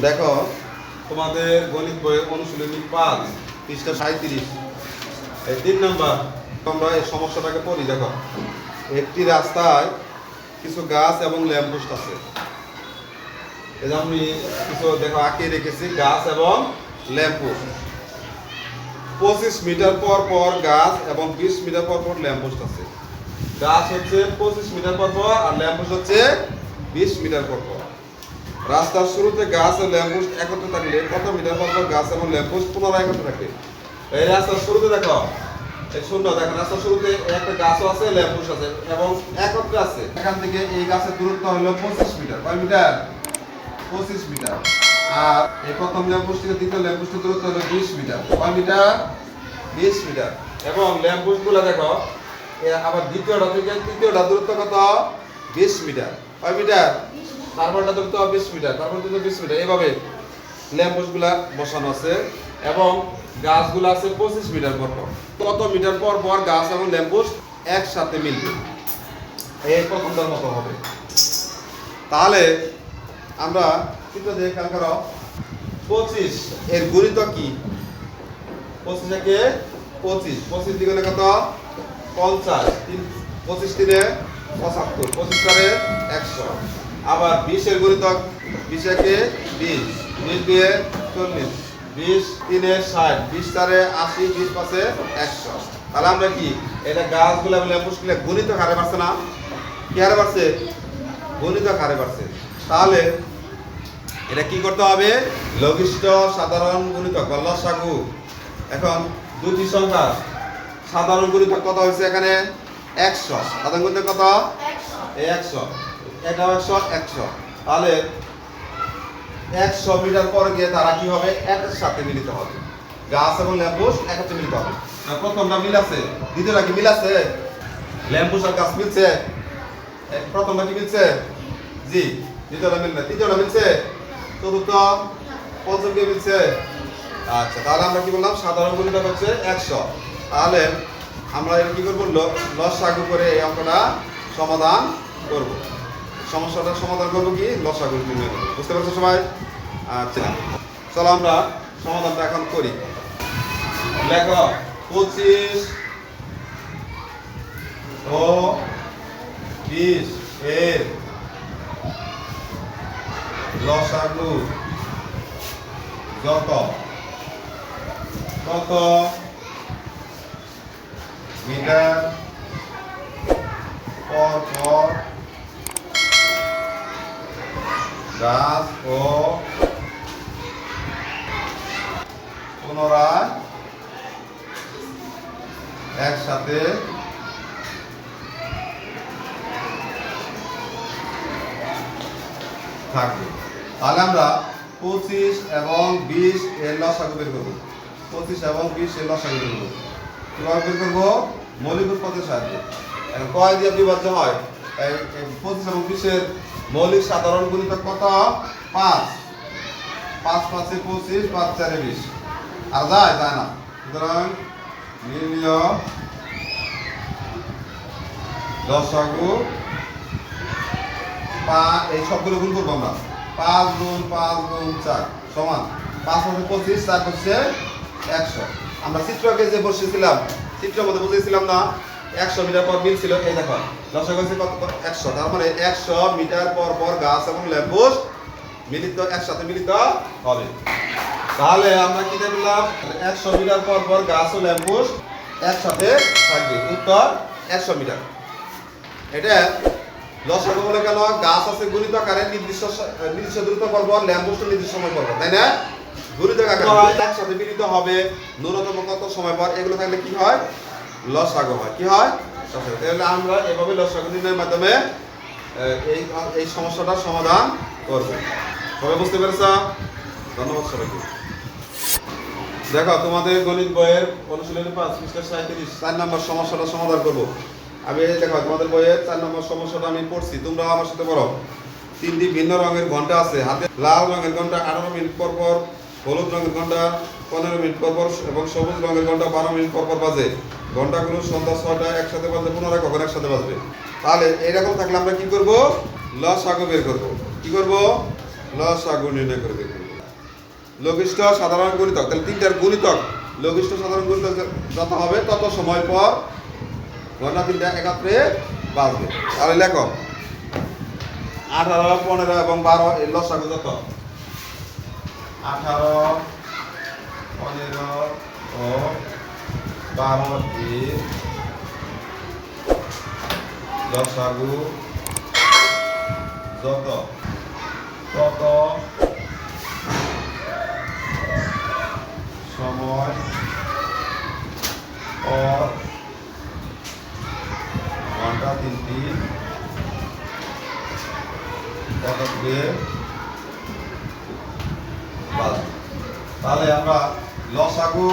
দেখো, তোমাদের গণিত বইয়ের অনুশীলনী পাঁচ, পৃষ্ঠা সাঁত্রিশ এই তিন নম্বর, তোমরা এই সমস্যাটাকে পড়ি, দেখো। একটি রাস্তায় কিছু গাছ এবং ল্যাম্পপোস্ট আছে। যে আমি কিছু, দেখো, আঁকিয়ে রেখেছি, গাছ এবং ল্যাম্পপোস্ট। পঁচিশ মিটার পর পর গাছ এবং বিশ মিটার পর পর ল্যাম্পপোস্ট আছে। গাছ হচ্ছে পঁচিশ মিটার পর পর আর ল্যাম্পপোস্ট হচ্ছে বিশ মিটার পর পর। রাস্তার শুরুতে গাছ ও ল্যাম্পপোস্ট একত্রে থাকলে কত মিটার পর গাছ এবং ল্যাম্পপোস্ট পুনরায় একত্রে থাকে। এই রাস্তার শুরুতে দেখো, এই শূন্য, দেখো, রাস্তার শুরুতে একটা গাছও আছে ল্যাম্পপোস্ট আছে এবং একত্রে আছে। এখান থেকে এই গাছের দূরত্ব হলো পঁচিশ মিটার। কয় মিটার? পঁচিশ মিটার। আর এই প্রথম ল্যাম্পপোস্ট থেকে দ্বিতীয় ল্যাম্পপোস্টের দূরত্ব হলো বিশ মিটার। কয় মিটার? বিশ মিটার। এবং ল্যাম্পপোস্টগুলো দেখো আবার দ্বিতীয়টা থেকে তৃতীয়টা দূরত্ব কত? বিশ মিটার। কয় মিটার? তারপরটা দূরত্ব বিশ মিটার, তারপর দূরত্ব বিশ মিটার। এভাবে ল্যাম্পপোস্টগুলা বসানো আছে এবং গাছগুলো আছে পঁচিশ মিটার পর কত মিটার পর পর গাছ এবং ল্যাম্পপোস্ট একসাথে মিলবে? এই প্রথমটার মতো হবে। তাহলে আমরা চিত্র দিয়ে খেয়াল পঁচিশ এর গুণিত কি? পঁচিশ একে পঁচিশ পঁচিশ দ্বিগুণে কত? পঞ্চাশ। তিন, পঁচিশ তিনে পঁচাত্তর, পঁচিশ চারে একশো। আবার বিশের গুণিতক বিশ একে বিশ বিশ দুয়ে চল্লিশ বিশ তিনে ষাট বিশ চারে আশি বিশ পাঁচে একশো। তাহলে আমরা কি এটা গাছগুলো মুশকিলে গণিত হারে পারছে না? কি হারে পারছে গণিত হারে পারছে তাহলে এটা কি করতে হবে? লঘিষ্ঠ সাধারণ গুণিতক বা লসাগু। এখন দুটি সংখ্যা সাধারণ গুণিতক কত হয়েছে এখানে? একশো। সাধারণ গুণিতক কত? এই একশো। এটাও একশো। তাহলে একশো মিটার পর গিয়ে তারা কি হবে? সাথে মিলিত হবে। গাছ এবং ল্যাম্পোস্ট একত্রে মিলিত হবে। প্রথমটা মিল আছে? দ্বিতীয়টা কি মিল আছে? আর গাছ মিলছে? প্রথমটা কি মিলছে? জি, দ্বিতীয়টা মিল না তৃতীয়টা মিলছে? চতুর্থ মিলছে? আচ্ছা তাহলে আমরা কি বললাম? সাধারণ গুণিতক হচ্ছে একশো। তাহলে আমরা কি করব? ল- লসাগু করে এই অঙ্কটা সমাধান করব। সমস্যাটার সমাধান করব কি? লসাগু নির্ণয় করব বুঝতে পারছ সবাই? আচ্ছা। চলো আমরা সমাধানটা এখন করি। লেখো, পঁচিশ ও বিশ এর লসাগু যত। কত? মিটার পর পর গাছ ও পুনরায় একসাথে থাকবে। তাহলে আমরা পঁচিশ এবং বিশ এর লসাগু বের করব। পঁচিশ এবং বিশ এর লসাগু বের করব। কীভাবে বের করব? মৌলিক উৎপাদের সাহায্যে। কয় দিয়ে বিভাজ্য হয়? পঁচিশ এবং বিশের মৌলিক সাধারণ গুণিতক কত? পাঁচ। পাঁচ পাঁচে পঁচিশ, পাঁচ চারে বিশ। আর যায় যায় না। সুতরাং নির্ণীয় লসাগু পা, এই সবগুলো গুণ করব আমরা। পাঁচ গুণ পাঁচ গুণ, চার। সমান। পাঁচ হচ্ছে পঁচিশ, চার হচ্ছে একশো। আমরা চিত্রকে যে বসেছিলাম চিত্রের মধ্যে বুঝেছিলাম না? একশো মিটার পর মিল ছিল, এই দেখো হচ্ছে কত? একশো, তার মানে একশো মিটার পর পর গাছ এবং ল্যাম্পোস্ট মিলিত, একসাথে মিলিত হবে। তাহলে আমরা কি দেখলাম? একশো মিটার পর পর গাছ ও ল্যাম্পোস্ট একসাথে থাকবে। উত্তর, একশো মিটার। এটা লসাগু বলে কেন? গাছ আছে গুণিত আকারে, নির্দিষ্ট নির্দিষ্ট দ্রুত পর্ব ল্যাম্পোস্ট নির্দিষ্ট সময় পর্ব তাই না? গুণিত আকারে। একসাথে মিলিত হবে, ন্যূনতম কত সময় পর? এগুলো থাকলে কি হয়? লসাগু হয় কি হয়? তাহলে আমরা এভাবে লসাগু নির্ণয়ের মাধ্যমে এই এই সমস্যাটার সমাধান করব। সবাই বুঝতে পেরেছ? ধন্যবাদ সবাইকে। দেখো, তোমাদের গণিত বইয়ের অনুশীলনী পাঁচ পৃষ্ঠা সাঁত্রিশ চার নম্বর সমস্যাটা সমাধান করব। আমি এই দেখো, তোমাদের বইয়ের চার নম্বর সমস্যাটা আমি পড়ছি তোমরা আমার সাথে পড়ো। তিনটি ভিন্ন রঙের ঘণ্টা আছে, হাতে লাল রঙের ঘণ্টা আঠারো মিনিট পর পর, হলুদ রঙের ঘণ্টা পনেরো মিনিট পর পর, এবং সবুজ রঙের ঘণ্টা বারো মিনিট পর পর বাজে। ঘন্টাগুলো সন্ধ্যা ছয়টায় একসাথে বাজবে পুনরায় কখন একসাথে বাজবে? তাহলে এইরকম থাকলে আমরা কি করব? লস আগু বের করব। কি করব? লসাগু নির্ণয় করে দেখুন লঘিষ্ঠ সাধারণ গুণিতক, তাহলে তিনটার গুণিতক। লঘিষ্ঠ সাধারণ গুণিতক যত হবে, তত সময় পর ঘণ্টা তিনটা একাত্রে বাজবে। তাহলে লেখো, আঠারো, পনেরো এবং বারো, এর লসাগু যত? আঠারো, পনেরো ও বারো এর লসাগু যত তত সময় পর ঘণ্টা তিনটি একত্রে বাজবে তাহলে আমরা লসাগু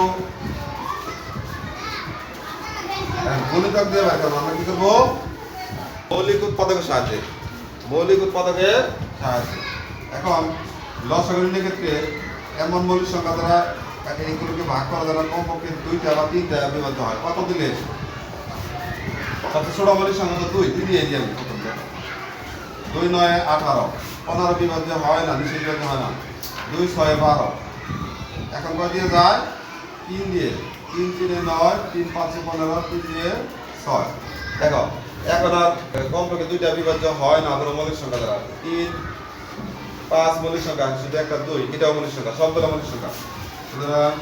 গুণিতক দিয়ে বের করব আমরা কি করব? মৌলিক উৎপাদকের সাহায্যে। মৌলিক উৎপাদকের সাহায্যে। এখন লসাগু নির্ণয়ের ক্ষেত্রে এমন মৌলিক সংখ্যা দ্বারা এইগুলোকে ভাগ করা দ্বারা কমপক্ষে দুইটা বা তিনটা বিভাজ্য হয়। কত দিলে? সবচেয়ে ছোট মৌলিক সংখ্যা তো দুই। দুই দিয়ে দিই আমি প্রথম। দুই, নয়, আঠারো। পনেরো বিভাজ্য হয় না নিশ্চয় বিভাজ্য হয় না। দুই, ছয়, বারো। এখন কয় দিয়ে যায়? তিন দিয়ে। তিন তিনে নয়, তিন পাঁচে পনেরো, তিন দিয়ে ছয়। দেখো এখন আর কমপক্ষে দুইটা বিভাজ্য হয় না, কোনো মৌলিক সংখ্যা দ্বারা। তিন, পাঁচ মৌলিক সংখ্যা, শুধু একটা দুই, এটাও মৌলিক সংখ্যা, সবগুলো মৌলিক সংখ্যা। সুতরাং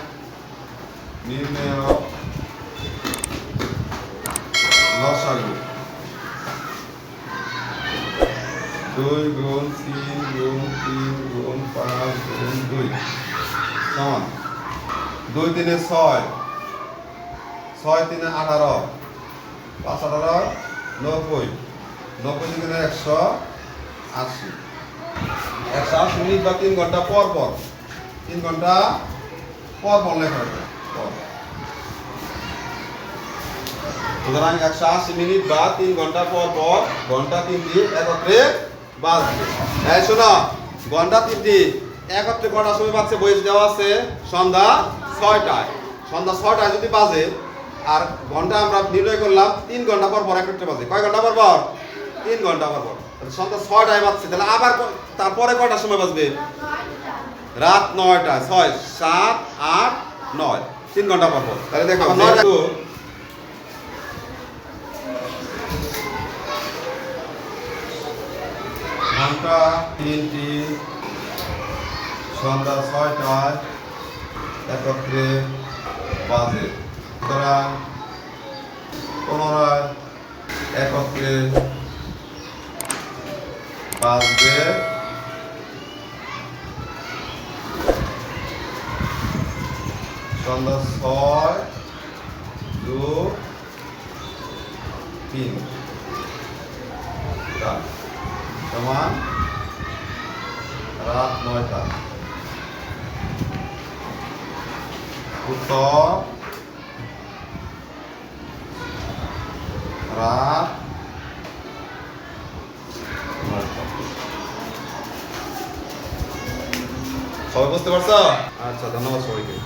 নির্ণয় লসাগু। দুই গুণ তিন গুণ তিন গুণ পাঁচ গুণ দুই। সমান। দুই তিনে ছয় ছয় তিনে আঠারো, পাঁচ আঠারো, নব্বই। নব্বই তিনে একশো আশি। একশো আশি মিনিট বা তিন ঘণ্টা পর পর। তিন ঘণ্টা পর পর লেখা হবে পর সুতরাং একশো আশি মিনিট বা তিন ঘণ্টা পর পর ঘণ্টা তিন তিনটি একত্রে বাজবে হ্যাঁ শোনো, ঘণ্টা তিনটি একত্রে কটার সময় বাজছে? বয়স দেওয়া আছে সন্ধ্যা ছয়টায়। সন্ধ্যা ছয়টায় যদি বাজে আর ঘণ্টা আমরা নির্ণয় করলাম তিন ঘণ্টা পর পর একটা বাজে। কয় ঘণ্টা পর পর? তিন ঘণ্টা পর পর। তাহলে সন্ধ্যা ছয়টায় বাজছে। তাহলে আবার তারপরে কটার সময় বাজবে? রাত নয়টা ছয় সাত আট নয়। তিন ঘণ্টা পর পর। তাহলে দেখো নয়টা ঘণ্টা তিনটি সন্ধ্যা ছয়টায় একত্রে বাজে। সুতরাং পুনরায় একত্রে বাজবে সন্ধ্যা ছয় দু তিন। সমান রাত নয়টা। উত্তর রাত সবাই বুঝতে পারছ আচ্ছা ধন্যবাদ সবাইকে